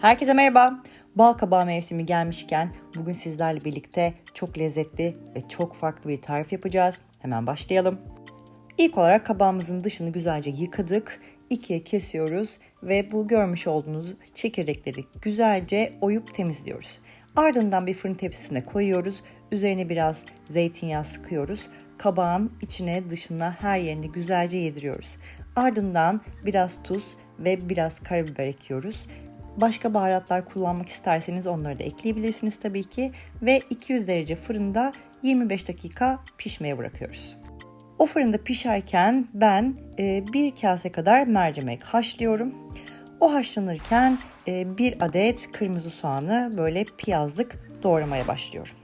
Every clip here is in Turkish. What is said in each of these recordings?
Herkese merhaba. Bal kabağı mevsimi gelmişken bugün sizlerle birlikte çok lezzetli ve çok farklı bir tarif yapacağız. Hemen başlayalım. İlk olarak kabağımızın dışını güzelce yıkadık. ikiye kesiyoruz ve bu görmüş olduğunuz çekirdekleri güzelce oyup temizliyoruz. Ardından bir fırın tepsisine koyuyoruz. Üzerine biraz zeytinyağı sıkıyoruz. Kabağın içine dışına her yerini güzelce yediriyoruz. Ardından biraz tuz ve biraz karabiber ekiyoruz. Başka baharatlar kullanmak isterseniz onları da ekleyebilirsiniz tabii ki. Ve 200 derece fırında 25 dakika pişmeye bırakıyoruz. O fırında pişerken ben e, bir kase kadar mercimek haşlıyorum. O haşlanırken e, bir adet kırmızı soğanı böyle piyazlık doğramaya başlıyorum.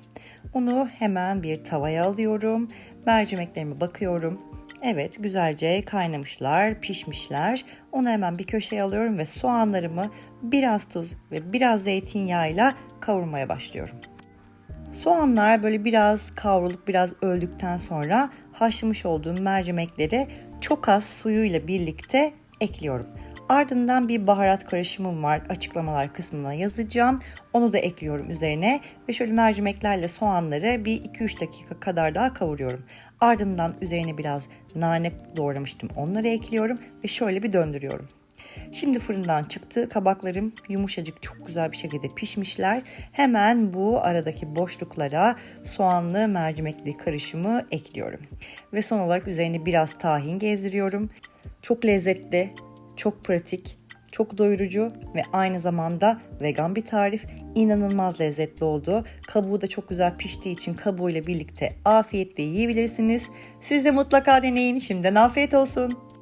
Onu hemen bir tavaya alıyorum. Mercimeklerime bakıyorum. Evet güzelce kaynamışlar, pişmişler. Onu hemen bir köşeye alıyorum ve soğanlarımı biraz tuz ve biraz zeytinyağıyla kavurmaya başlıyorum. Soğanlar böyle biraz kavrulup biraz öldükten sonra haşlamış olduğum mercimekleri çok az suyuyla birlikte ekliyorum. Ardından bir baharat karışımım var. Açıklamalar kısmına yazacağım. Onu da ekliyorum üzerine ve şöyle mercimeklerle soğanları bir 2-3 dakika kadar daha kavuruyorum. Ardından üzerine biraz nane doğramıştım. Onları ekliyorum ve şöyle bir döndürüyorum. Şimdi fırından çıktı. Kabaklarım yumuşacık çok güzel bir şekilde pişmişler. Hemen bu aradaki boşluklara soğanlı mercimekli karışımı ekliyorum. Ve son olarak üzerine biraz tahin gezdiriyorum. Çok lezzetli, çok pratik, çok doyurucu ve aynı zamanda vegan bir tarif. İnanılmaz lezzetli oldu. Kabuğu da çok güzel piştiği için kabuğuyla birlikte afiyetle yiyebilirsiniz. Siz de mutlaka deneyin. Şimdiden afiyet olsun.